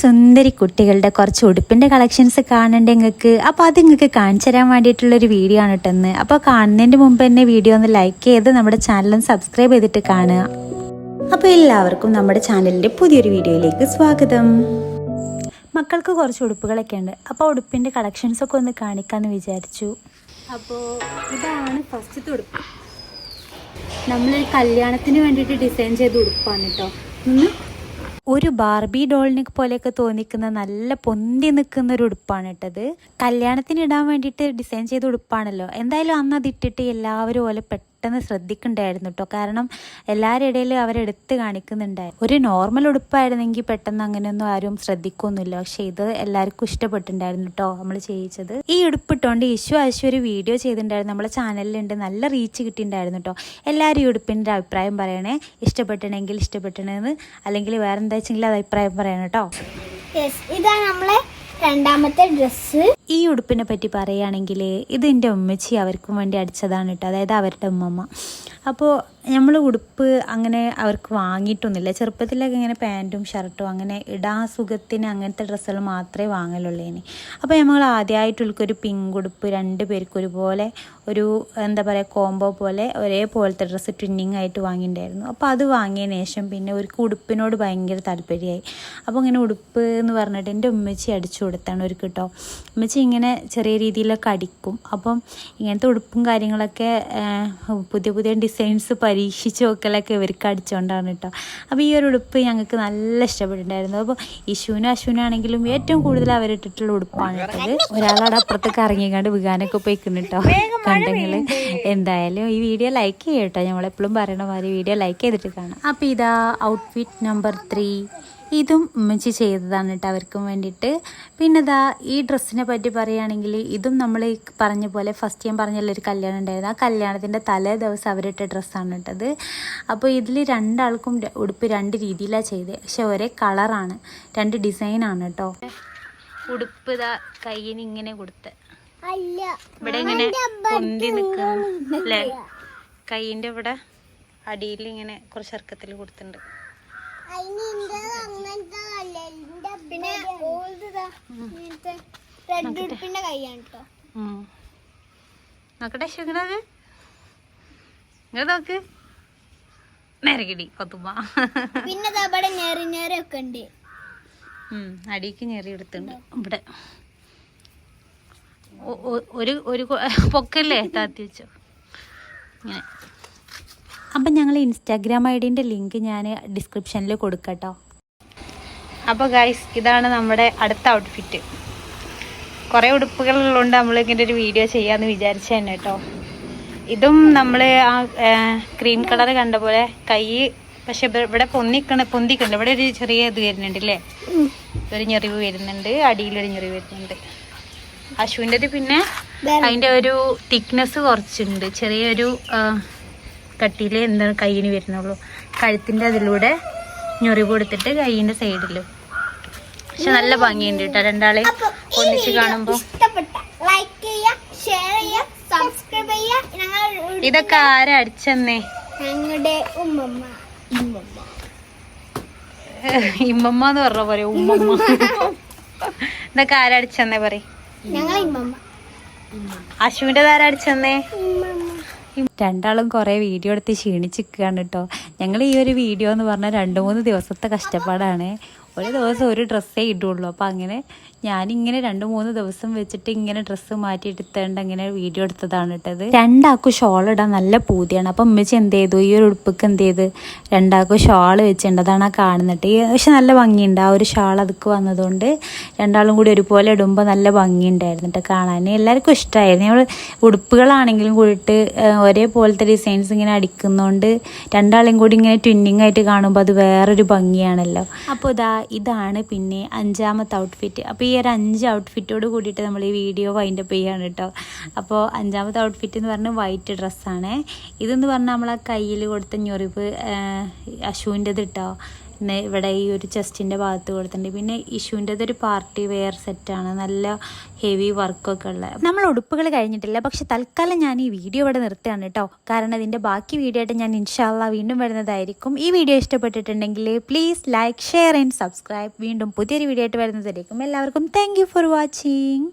സുന്ദരി കുട്ടികളുടെ കുറച്ച് ഉടുപ്പിന്റെ കളക്ഷൻസ് കാണണ്ടേ നിങ്ങൾക്ക് അപ്പോൾ അത് നിങ്ങൾക്ക് കാണിച്ചു തരാൻ വേണ്ടിയിട്ടുള്ളൊരു വീഡിയോ ആണ് കേട്ടെന്ന് അപ്പോൾ കാണുന്നതിന്റെ മുമ്പ് തന്നെ വീഡിയോ ഒന്ന് ലൈക്ക് ചെയ്ത് നമ്മുടെ ചാനലും സബ്സ്ക്രൈബ് ചെയ്തിട്ട് കാണുക. അപ്പോൾ എല്ലാവർക്കും നമ്മുടെ ചാനലിന്റെ പുതിയൊരു വീഡിയോയിലേക്ക് സ്വാഗതം. മക്കൾക്ക് കുറച്ച് ഉടുപ്പുകളൊക്കെ ഉണ്ട്. അപ്പോൾ ഉടുപ്പിന്റെ കളക്ഷൻസ് ഒക്കെ ഒന്ന് കാണിക്കാമെന്ന് വിചാരിച്ചു. അപ്പോൾ ഇതാണ് ഫസ്റ്റത്തെ ഉടുപ്പ്. നമ്മൾ കല്യാണത്തിന് വേണ്ടിയിട്ട് ഡിസൈൻ ചെയ്ത ഉടുപ്പാണ് കേട്ടോ. ഒരു ബാർബി ഡോളിനെ പോലെയൊക്കെ തോന്നിക്കുന്ന നല്ല പൊന്തി നിൽക്കുന്ന ഒരു ഉടുപ്പാണ് ഇട്ടത്. കല്യാണത്തിന് ഇടാൻ വേണ്ടിയിട്ട് ഡിസൈൻ ചെയ്ത ഉടുപ്പാണല്ലോ. എന്തായാലും അന്ന് അത് ഇട്ടിട്ട് എല്ലാവരും ഓലെ പെട്ടെന്ന് ശ്രദ്ധിക്കണ്ടായിരുന്നു കേട്ടോ കാരണം എല്ലാവരുടെ ഇടയിൽ അവരെടുത്ത് കാണിക്കുന്നുണ്ടായിരുന്നു ഒരു നോർമൽ ഉടുപ്പായിരുന്നെങ്കിൽ പെട്ടെന്ന് അങ്ങനെയൊന്നും ആരും ശ്രദ്ധിക്കൊന്നുമില്ല. പക്ഷെ ഇത് എല്ലാവർക്കും ഇഷ്ടപ്പെട്ടിട്ടുണ്ടായിരുന്നു കേട്ടോ നമ്മൾ ചെയ്യിച്ചത്. ഈ ഉടുപ്പിട്ടുകൊണ്ട് ഇഷ്യു ആശു ഒരു വീഡിയോ ചെയ്തിട്ടുണ്ടായിരുന്നു. നമ്മളെ ചാനലിലുണ്ട്. നല്ല റീച്ച് കിട്ടിയിട്ടുണ്ടായിരുന്നു കേട്ടോ എല്ലാവരും ഈ ഉടുപ്പിന്റെ അഭിപ്രായം പറയണേ. ഇഷ്ടപ്പെട്ടണമെങ്കിൽ ഇഷ്ടപ്പെട്ടണമെന്ന് അല്ലെങ്കിൽ വേറെ എന്താ വെച്ചെങ്കിൽ അത് അഭിപ്രായം പറയണം കേട്ടോ ഇതാണ് നമ്മളെ രണ്ടാമത്തെ ഡ്രസ്സ് ഈ ഉടുപ്പിനെ പറ്റി പറയുകയാണെങ്കിൽ ഇത് എന്റെ ഉമ്മച്ചി അവർക്കും വേണ്ടി അടിച്ചതാണ് കേട്ടോ. അതായത് അവരുടെ ഉമ്മമ്മ. അപ്പോൾ നമ്മൾ ഉടുപ്പ് അങ്ങനെ അവർക്ക് വാങ്ങിയിട്ടൊന്നുമില്ല. ചെറുപ്പത്തിലൊക്കെ ഇങ്ങനെ പാന്റും ഷർട്ടും അങ്ങനെ ഇടാ സുഖത്തിന് അങ്ങനത്തെ ഡ്രസ്സുകൾ മാത്രമേ വാങ്ങലുള്ളൂ ഇനി. അപ്പോൾ നമ്മൾ ആദ്യമായിട്ടുള്ളൊരു പിങ്ക് ഉടുപ്പ് രണ്ട് പേർക്ക് ഒരുപോലെ ഒരു എന്താ പറയുക കോംബോ പോലെ ഒരേപോലത്തെ ഡ്രസ്സ് ട്വിന്നിങ് ആയിട്ട് വാങ്ങിയിട്ടുണ്ടായിരുന്നു. അപ്പോൾ അത് വാങ്ങിയതിന് ശേഷം പിന്നെ ഒരു ഉടുപ്പിനോട് ഭയങ്കര താല്പര്യമായി. അപ്പോൾ ഇങ്ങനെ ഉടുപ്പ് എന്ന് പറഞ്ഞിട്ട് എന്റെ ഉമ്മച്ചി അടിച്ചു കൊടുത്താണ് ഒരു കേട്ടോ. ഉമ്മച്ചി ഇങ്ങനെ ചെറിയ രീതിയിലൊക്കെ അടിക്കും. അപ്പം ഇങ്ങനത്തെ ഉടുപ്പും കാര്യങ്ങളൊക്കെ പുതിയ പുതിയ ഡിസൈൻസ് പരീക്ഷിച്ച് നോക്കലൊക്കെ ഇവർക്ക് അടിച്ചുകൊണ്ടാണ് കേട്ടോ അപ്പോൾ ഈ ഒരു ഉടുപ്പ് ഞങ്ങൾക്ക് നല്ല ഇഷ്ടപ്പെട്ടിട്ടുണ്ടായിരുന്നു. അപ്പോൾ ഇശുവിനും അശ്വിനാണെങ്കിലും ഏറ്റവും കൂടുതൽ അവരിട്ടിട്ടുള്ള ഉടുപ്പാണ് ഇട്ടത് ഒരാളവിടെ അപ്പുറത്തേക്ക് ഇറങ്ങിക്കാണ്ട് വികാനൊക്കെ പോയിക്കുന്നു കേട്ടോ കണ്ടെങ്കിൽ എന്തായാലും ഈ വീഡിയോ ലൈക്ക് ചെയ്യട്ടോ നമ്മളെപ്പോഴും പറയണ മാതിരി വീഡിയോ ലൈക്ക് ചെയ്തിട്ട് കാണാം. അപ്പോൾ ഇതാ ഔട്ട്ഫിറ്റ് നമ്പർ ത്രീ ഇതും ഉമ്മച്ചി ചെയ്തതാണ് കേട്ടോ അവർക്കും വേണ്ടിയിട്ട്. പിന്നെ ഇതാ ഈ ഡ്രസ്സിനെ പറ്റി പറയുകയാണെങ്കിൽ ഇതും നമ്മൾ പറഞ്ഞ പോലെ ഫസ്റ്റ് ഞാൻ പറഞ്ഞല്ലോ ഒരു കല്യാണം ഉണ്ടായിരുന്നു. ആ കല്യാണത്തിന്റെ തലേ ദിവസം അവരിട്ട ഡ്രസ്സാണ് ഇട്ടത് അപ്പോൾ ഇതിൽ രണ്ടാൾക്കും ഉടുപ്പ് രണ്ട് രീതിയിലാണ് ചെയ്തത് പക്ഷെ ഒരേ കളറാണ്. രണ്ട് ഡിസൈനാണ് കേട്ടോ ഉടുപ്പ് ഇതാ കയ്യിന് ഇങ്ങനെ കൊടുത്ത്. അല്ല. ഇവിടെ ഇങ്ങനെ പൊന്തി നിൽക്കുന്നു അല്ലേ? കൈയിന്റെ ഇവിടെ അടിയിൽ ഇങ്ങനെ കുറച്ച് ഇറക്കത്തിൽ കൊടുത്തിട്ടുണ്ട്. പിന്നെ ഇങ്ങനത്തെ റെഡ് ഉടുപ്പിന്റെ കൈയാണ് കേട്ടോ. നോക്കട്ടെ ശുഗനത് ഇങ്ങനെ നോക്ക്. നേരകിടി കൊത്തുമ്പ പിന്നെ ഇവിടെ നേറി നേരെ ഒക്കെ ഉണ്ട്. അടിക്ക് ഞെറി എടുത്തുണ്ട് ഇവിടെ. ഒരു ഒരു പൊക്കല്ലേ താത്തി വെച്ചോ? ഇങ്ങനെ. അപ്പം ഞങ്ങൾ ഇൻസ്റ്റാഗ്രാം ഐ ഡിന്റെ ലിങ്ക് ഞാൻ ഡിസ്ക്രിപ്ഷനിൽ കൊടുക്കട്ടോ. അപ്പോൾ ഗൈസ് ഇതാണ് നമ്മുടെ അടുത്ത ഔട്ട്ഫിറ്റ് കുറേ നമ്മൾ ഇങ്ങനെ ഒരു വീഡിയോ ചെയ്യാന്ന് വിചാരിച്ചു തന്നെ കേട്ടോ ഇതും നമ്മൾ ആ ക്രീം കളർ കണ്ട പോലെ കൈ പക്ഷെ ഇവിടെ പൊന്നിക്കണ പൊന്തിക്കണ്ട് ഇവിടെ ഒരു ചെറിയ ഇത് വരുന്നുണ്ട് അല്ലേ ഒരു ഞെറിവ് വരുന്നുണ്ട് അടിയിലൊരു ഞെറിവ് വരുന്നുണ്ട്. അശുവിന്റെത് പിന്നെ അതിന്റെ ഒരു തിക്നെസ് കുറച്ചുണ്ട്. ചെറിയൊരു കട്ടിയിൽ എന്താണ് കയ്യിന് വരുന്നുള്ളൂ. കഴുത്തിന്റെ അതിലൂടെ ഞൊറിവ് കൊടുത്തിട്ട് കൈയിന്റെ സൈഡിലും പക്ഷെ നല്ല ഭംഗിയുണ്ട് കേട്ടോ രണ്ടാളെ ഒന്നിച്ച് കാണുമ്പോ. ഇതൊക്കെ ആരാ അടിച്ചെന്നേ? ഞങ്ങളുടെ ഉമ്മമ്മ. ഇമ്മമ്മ എന്ന് പറഞ്ഞ പോലെ ഉമ്മമ്മ. ഇതൊക്കെ ആരാ അടിച്ചെന്നേ പറയും. അശുവിന്റെ താരാ അടിച്ചെന്നേ? രണ്ടാളും കുറേ വീഡിയോ എടുത്ത് ക്ഷീണിച്ചിരിക്കുകയാണ് കേട്ടോ. ഞങ്ങൾ ഈ ഒരു വീഡിയോ എന്ന് പറഞ്ഞാൽ രണ്ട് മൂന്ന് ദിവസത്തെ കഷ്ടപ്പാടാണ്. ഒരു ദിവസം ഒരു ഡ്രസ്സേ ഇടുള്ളൂ. അപ്പോൾ അങ്ങനെ ഞാനിങ്ങനെ രണ്ട് മൂന്ന് ദിവസം വെച്ചിട്ട് ഇങ്ങനെ ഡ്രസ്സ് മാറ്റി എടുത്തേണ്ട ഇങ്ങനെ വീഡിയോ എടുത്തതാണ് ഇട്ടത് രണ്ടാൾക്കും ഷോൾ ഇടാൻ നല്ല പൂതിയാണ്. അപ്പം ഉമ്മച്ചി എന്ത് ചെയ്തു? ഈ ഒരു ഉടുപ്പൊക്കെ എന്ത് ചെയ്ത്? രണ്ടാൾക്കും ഷാൾ വെച്ചിട്ടുണ്ട് അതാണ് ആ കാണുന്നിട്ട് ഈ പക്ഷെ നല്ല ഭംഗിയുണ്ട്. ആ ഒരു ഷാൾ അതൊക്കെ വന്നതുകൊണ്ട് രണ്ടാളും കൂടി ഒരുപോലെ ഇടുമ്പോൾ നല്ല ഭംഗിയുണ്ടായിരുന്നു കേട്ടോ കാണാൻ. എല്ലാവർക്കും ഇഷ്ടമായിരുന്നു നമ്മൾ ഉടുപ്പുകളാണെങ്കിലും കൂടിയിട്ട് ഒരേപോലത്തെ ഡിസൈൻസ് ഇങ്ങനെ അടിക്കുന്നതുകൊണ്ട് രണ്ടാളെയും കൂടി ഇങ്ങനെ ട്വിന്നിങ് ആയിട്ട് കാണുമ്പോൾ അത് വേറൊരു ഭംഗിയാണല്ലോ. അപ്പോൾ ഇതാ ഇതാണ് പിന്നെ അഞ്ചാമത്തെ ഔട്ട്ഫിറ്റ് അപ്പോൾ ഈ ഒരു അഞ്ച് ഔട്ട്ഫിറ്റോട് കൂടിയിട്ട് നമ്മൾ ഈ വീഡിയോ വൈൻഡ് അപ്പ് ചെയ്യാണ് കേട്ടോ അപ്പോൾ അഞ്ചാമത്തെ ഔട്ട്ഫിറ്റ് എന്ന് പറഞ്ഞാൽ വൈറ്റ് ഡ്രസ്സാണ് ഇതെന്ന് പറഞ്ഞാൽ നമ്മളെ കയ്യിൽ കൊടുത്ത ഞൊറിവ് അശുവിന്റെത് കേട്ടോ പിന്നെ ഇവിടെ ഈ ഒരു ചെസ്റ്റിന്റെ ഭാഗത്ത് കൊടുത്തിട്ടുണ്ട്. പിന്നെ ഇഷുവിന്റെത് ഒരു പാർട്ടി വെയർ സെറ്റാണ്. നല്ല ഹെവി വർക്കൊക്കെ ഉള്ള. നമ്മൾ ഉടുപ്പുകൾ കഴിഞ്ഞിട്ടില്ല. പക്ഷെ തൽക്കാലം ഞാൻ ഈ വീഡിയോ ഇവിടെ നിർത്തുകയാണ് കേട്ടോ. കാരണം ഇതിന്റെ ബാക്കി വീഡിയോ ആയിട്ട് ഞാൻ ഇൻഷാല്ല വീണ്ടും വരുന്നതായിരിക്കും. ഈ വീഡിയോ ഇഷ്ടപ്പെട്ടിട്ടുണ്ടെങ്കിൽ please like share and subscribe വീണ്ടും പുതിയൊരു വീഡിയോ ആയിട്ട് വരുന്നതായിരിക്കും. എല്ലാവർക്കും താങ്ക് ഫോർ വാച്ചിങ്